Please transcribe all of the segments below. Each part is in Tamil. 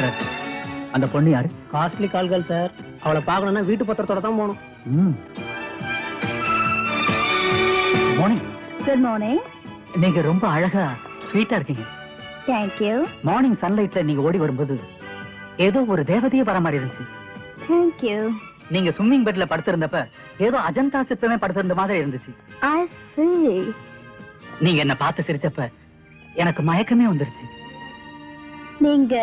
சார் அந்த பொண்ணு யாரு? காஸ்ட்லி கால்கள் சார் அவளை பார்க்கணும்னா வீட்டு பத்திரத்தோட தான் போகணும். ம். மார்னிங் குட் மார்னிங் நீங்க ரொம்ப அழகா ஸ்வீட்டா இருக்கீங்க. தேங்க்யூ மார்னிங் சன்லைட்ல நீங்க ஓடி வரும்போது ஏதோ ஒரு தேவதையே வர மாதிரி இருந்துச்சு. தேங்க்யூ நீங்க ஸ்விம்மிங் பெட்ல படுத்திருந்தப்ப ஏதோ அஜந்தா சிற்பமே படுத்திருந்த மாதிரி இருந்துச்சு. ஐ see. நீங்க என்ன பார்த்து சிரிச்சப்ப எனக்கு மயக்கமே வந்துருச்சு. நீங்க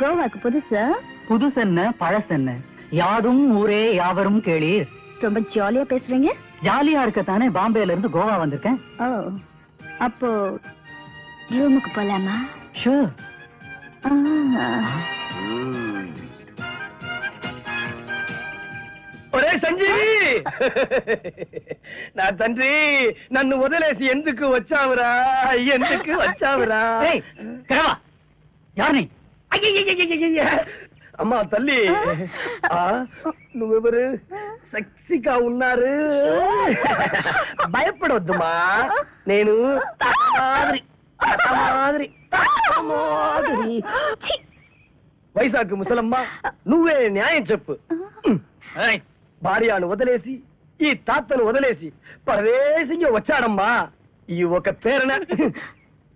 கோவாக்கு புதுசா புதுசு என்ன பழசு என்ன யாதும் ஊரே யாவரும் கேளீர் ரொம்ப ஜாலியா பேசுறீங்க ஜாலியா இருக்கத்தானே பாம்பேல இருந்து கோவா வந்திருக்கேன் ஓ அப்போ ரூமுக்கு போலாமா ஷூர் ஆ. ఒరే సంజీవి నా తండ్రి నన్ను వదిలేసి ఎందుకు వచ్చావురా ఎందుకు వచ్చావురా ஏய் అమ్మా తల్లి నువ్వెవరు సెక్సీగా ఉన్నారు భయపడొద్దుమా నేను మాదిరి మాదిరి మాదిరి వైశాఖ ముసలమ్మ నువ్వే న్యాయం చెప్పు భార్యను వదిలేసి ఈ తాతను వదిలేసి పరదేశంగా వచ్చాడమ్మా ఈ ఒక పేరన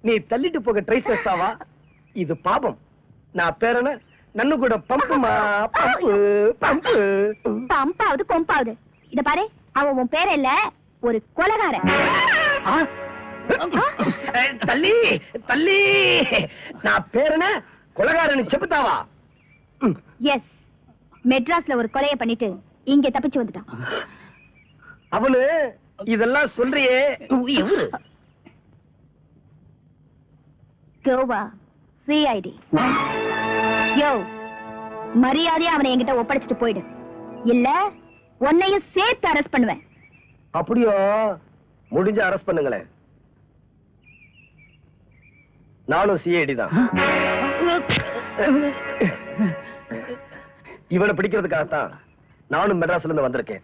నీ తల్లిటి పొగ ట్రై చేస్తావా ఇది పాపం நான் பேரன நன்னு கூட பம்புமா பம்பு பம்பு பம்பாவது கொம்பாவது இத பாரு அவன் உன் பேர் இல்ல ஒரு கொலகார தள்ளி தள்ளி நான் பேரன கொலகாரன் செப்புத்தாவா எஸ் மெட்ராஸ்ல ஒரு கொலைய பண்ணிட்டு இங்க தப்பிச்சு வந்துட்டான் அவளு இதெல்லாம் சொல்றியே கோவா சிஐடி யோ மரியாதையா அவனை என்கிட்ட ஒப்படைச்சிட்டு போயிடு. இல்ல உன்னையும் சேர்த்து அரெஸ்ட் பண்ணுவேன். அப்படியோ? முடிஞ்ச அரெஸ்ட் பண்ணுங்களேன். நானும் சிஐடி தான். இவனை பிடிக்கிறதுக்காகத்தான் நானும் மெட்ராஸ்ல இருந்து வந்திருக்கேன்.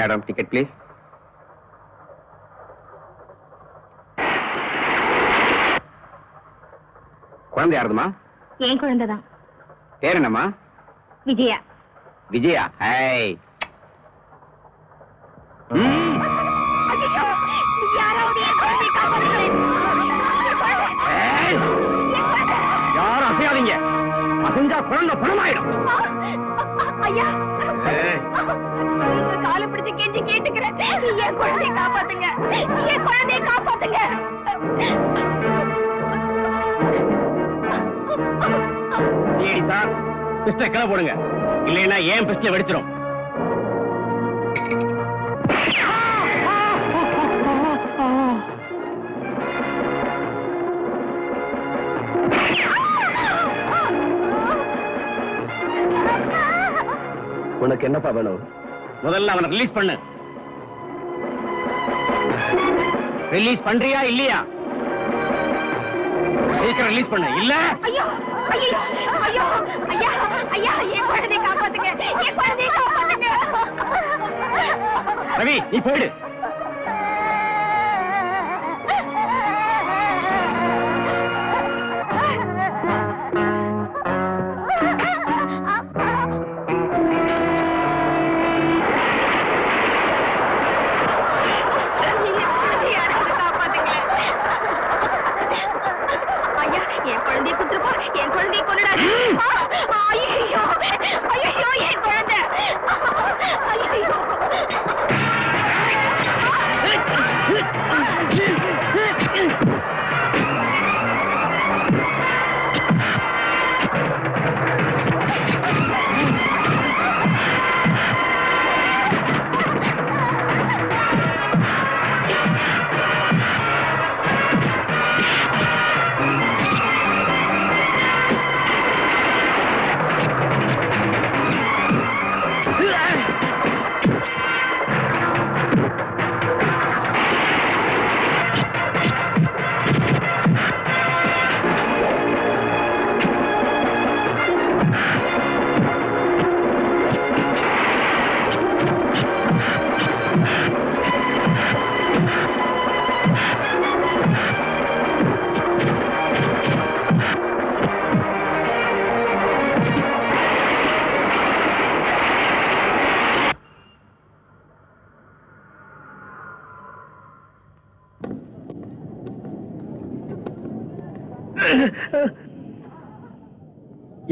மேடம் டிக்கெட் ப்ளீஸ் குழந்தை யாருதுமா என் குழந்தைதான். பேர் என்னம்மா? விஜயா. விஜயா? ஹாய். யாரும் அசையாதீங்க. அசைஞ்சா குழந்தை பணமாயிடும் ஐயா ஏய். காலை பிடிச்சு கேட்டு கேட்டுக்கிறேன். என் குழந்தைய காப்பாத்துங்க. என் குழந்தைய காப்பாத்துங்க. சிஐடி சார் பிஸ்டல் கிளை போடுங்க. இல்லைன்னா ஏன் பிஸ்டல் வெடிச்சிடும் உனக்கு என்னப்பா வேணும்? முதல்ல அவனை ரிலீஸ் பண்ணு. ரிலீஸ் பண்றியா இல்லையா? சீக்கிரம் ரிலீஸ் பண்ணு. இல்ல? ஐயோ ஐயோ ஐயோ ஐயா ஐயா என் குழந்தைய காப்பாத்துங்க என் குழந்தைய காப்பாத்துங்க. ரவி நீ போயிடு. என் குழந்தைய கொண்டுடாது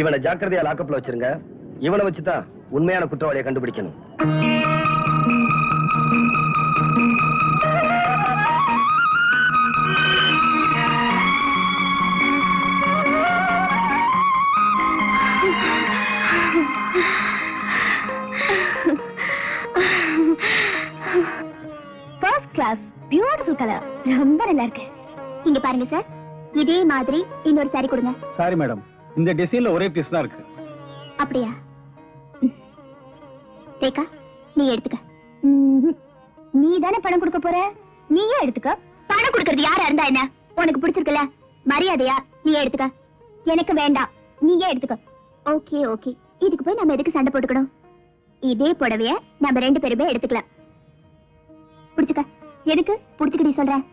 இவனை ஜாக்கிரதையா லாக்கப்ல வச்சிருங்க. இவனை வச்சுதான் உண்மையான குற்றவாளியை கண்டுபிடிக்கணும். ஃபர்ஸ்ட் கிளாஸ் பியூட்டிஃபுல் கலர் ரொம்ப நல்லா இருக்கு. இங்க பாருங்க சார் இதே மாதிரி இன்னொரு சாரி கொடுங்க. சாரி மேடம் இந்த டிசைன்ல ஒரே பீஸ் தான் இருக்கு. அப்படியா. ரேகா நீ எடுத்துக்க. நீ தானே பணம் கொடுக்க போற? நீயே எடுத்துக்க. பணம் கொடுக்கறது யாரா இருந்தா என்ன? உனக்கு பிடிச்சிருக்குல்ல. மரியாதையா நீ எடுத்துக்க. எனக்கு வேண்டாம். நீயே எடுத்துக்க. Okay okay. இதுக்கு போய் நம்ம எதுக்கு சண்டை போட்டுக்கணும்? இதே புடவைய நம்ம ரெண்டு பேருமே எடுத்துக்கலாம். பிடிச்சுக்க. எதுக்கு? பிடிச்சுக்கடி சொல்றேன்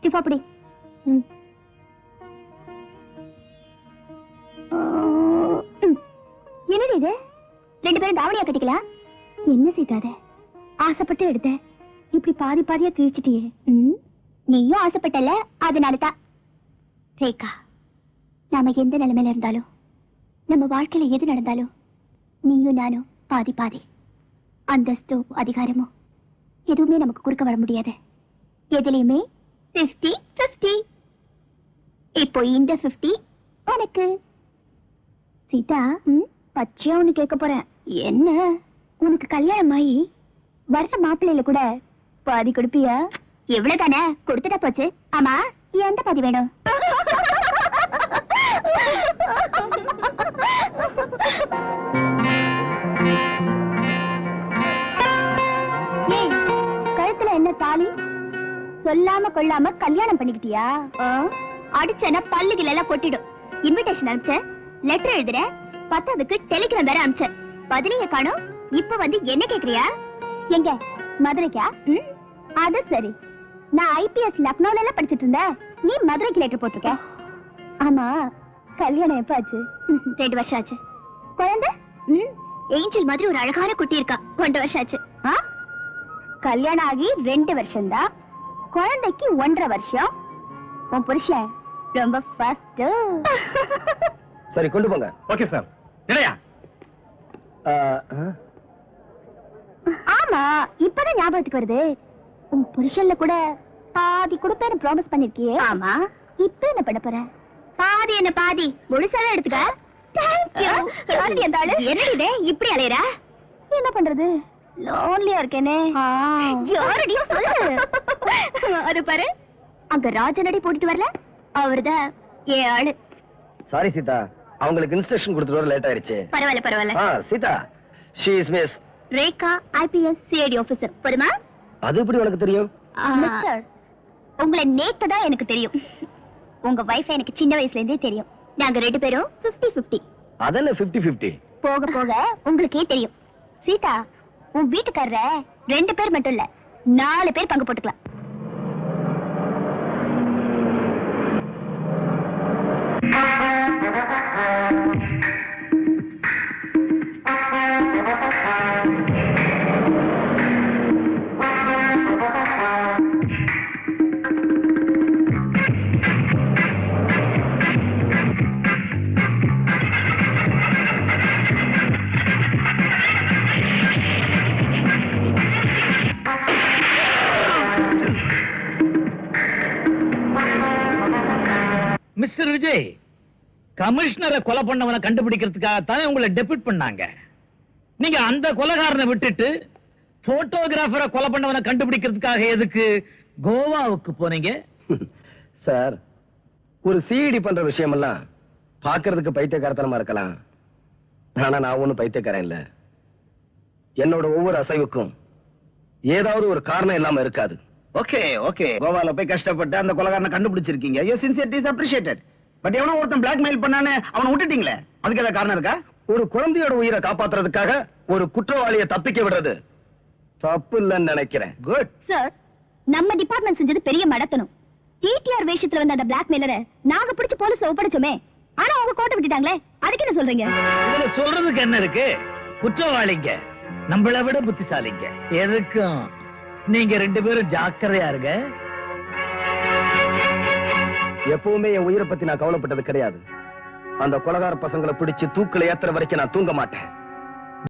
ஸ்டிஃபா பிடி. ம். இது ரெண்டு பேரும் தாவணியா கட்டிக்கலாம் என்ன சீதாத ஆசைப்பட்டு எடுத்த. இப்படி பாதி பாதியா கிழிச்சிட்டியே. நீயும் ஆசைப்பட்டல அதனால தான் ரேகா நாம எந்த நிலைமையில இருந்தாலும் நம்ம வாழ்க்கையில எது நடந்தாலும் நீயும் நானும் பாதி பாதி. அந்தஸ்தோ அதிகாரமோ எதுவுமே நமக்கு குறுக்க வர முடியாது. எதுலயுமே 50 50 இப்போ இந்த 50 உனக்கு. சீதா பச்சையா ஒண்ணு கேட்க போறேன். என்ன? உனக்கு கல்யாணம் ஆகி வர்ற மாப்பிள்ளையில கூட பாதி கொடுப்பியா? எவ்வளவு தானே கொடுத்துட்டா போச்சு. ஆமா எந்த பாதி வேணும்? ஏய், கழுத்துல என்ன தாலி? சொல்லாம கொள்ளாம கல்யாணம் பண்ணிக்கிட்டியா? அடிச்சனா பல்லுகள் எல்லாம் கொட்டிடும். இன்விடேஷன் அனுப்பிச்ச லெட்டர் எழுதுறேன். பத்தாவதுக்கு டெலிகிராம் வேற அனுப்பிச்ச பதிலைய காணோம். இப்ப வந்து என்ன கேக்குறியா? எங்க? மதுரைக்கா? ம், அது சரி. நான் ஐபிஎஸ் லக்னோல எல்லாம் படிச்சிட்டு இருந்தேன். நீ மதுரைக்கு லெட்டர் போட்டிருக்க. ஆமா. கல்யாணம் எப்ப ஆச்சு? ரெண்டு வருஷம் ஆச்சு. குழந்தை? ம், ஏஞ்சல் மாதிரி ஒரு அழகான குட்டி இருக்கா. ஒன்றரை வருஷம் ஆச்சு. ஆ? கல்யாணம் ஆகி ரெண்டு வருஷம் தான் குழந்தைக்கு ஒன்றரை வருஷம். உன் புருஷன் ரொம்ப ஃபர்ஸ்ட் சரி கொண்டு போங்க. ஓகே சார் ஆ. ஆமா இப்பதான் ஞாபகத்துக்கு வருது. உன் புருஷன்ல கூட பாதி கொடுப்பேன்னு ப்ராமிஸ் பண்ணிருக்கியே. ஆமா. இப்ப என்ன பண்ண போற? பாதி என்ன பாதி? முழுசாவே எடுத்துக்க. தேங்க்யூ அந்த ஆளு. என்னடி இது? இப்படி அலையறா? என்ன பண்றது? லோன்லியா இருக்கேனே. யாரடி சொல்லு. அது பாரு. அங்க ராஜனடி போட்டுட்டு வரல? அவர்தான் ஏ ஆளு. சாரி சீதா. அவங்களுக்கு இன்ஸ்ட்ரக்ஷன் கொடுத்துட்டு வர லேட் ஆயிருச்சு. பரவாயில்ல பரவாயில்ல. ஆ Sita. She is miss Rekha IPS CID officer போதுமா? அது எப்படி உனக்கு தெரியும்? மிஸ்டர் உங்களை நேத்து தான் எனக்கு தெரியும். உங்க வைஃப் எனக்கு சின்ன வயசுல இருந்தே தெரியும். நாங்க ரெண்டு பேரும் 50 50 அதென்ன 50 50 போக போக உங்களுக்கே தெரியும். சீதா உன் வீட்டுக்காரர ரெண்டு பேர் மட்டும் இல்ல நாலு பேர் பங்கு போட்டுக்கலாம். கமிஷனரை கொலை பண்ணவனை கண்டுபிடிக்கிறதுக்காக தானே உங்களை டெபிட் பண்ணாங்க. நீங்க அந்த கொலைகாரனை விட்டுட்டு போட்டோகிராஃபரை கொலை பண்ணவனை கண்டுபிடிக்கிறதுக்காக எதுக்கு கோவாவுக்கு போனீங்க? சார் ஒரு சிஇடி பண்ற விஷயமெல்லாம் பார்க்கிறதுக்கு பைத்தியக்காரத்தனமா இருக்கலாம். ஆனா நான் ஒண்ணும் பைத்தியக்காரன் இல்ல. என்னோட ஒவ்வொரு அசைவுக்கும் ஏதாவது ஒரு காரணம் இல்லாம இருக்காது. ஓகே ஓகே கோவால போய் கஷ்டப்பட்டு அந்த கொலகாரனை கண்டுபிடிச்சிருக்கீங்க. Your sincerity is appreciated but எவனோ ஒருத்தன் பிளாக்மெயில் பண்ணானே அவனை விட்டுட்டீங்களே? அதுக்கு ஏதாவது காரணம் இருக்கா? ஒரு குழந்தையோட உயிரை காப்பாத்துறதுக்காக ஒரு குற்றவாளியை தப்பிக்க விடுறது. தப்பு இல்லைன்னு நினைக்கிறேன். குட் சார் நம்ம டிபார்ட்மெண்ட் செஞ்சது பெரிய மடத்தனம். டிடிஆர் வேஷத்துல வந்த அந்த பிளாக்மெயிலரை நாங்க பிடிச்சு போலீஸ்ல ஒப்படைச்சோமே ஆனா அவங்க கோட்டை விட்டுட்டாங்களே அதுக்கு என்ன சொல்றீங்க? இதுல சொல்றதுக்கு என்ன இருக்கு? குற்றவாளிங்க நம்மளை விட புத்திசாலிங்க. எதுக்கும்? நீங்க ரெண்டு பேரும் ஜாக்கிரதையா இருங்க. எப்பவுமே என் உயிரை பத்தி நான் கவலைப்பட்டது கிடையாது. அந்த கொலகார பசங்களை பிடிச்சு தூக்கில ஏத்துற வரைக்கும் நான் தூங்க மாட்டேன்.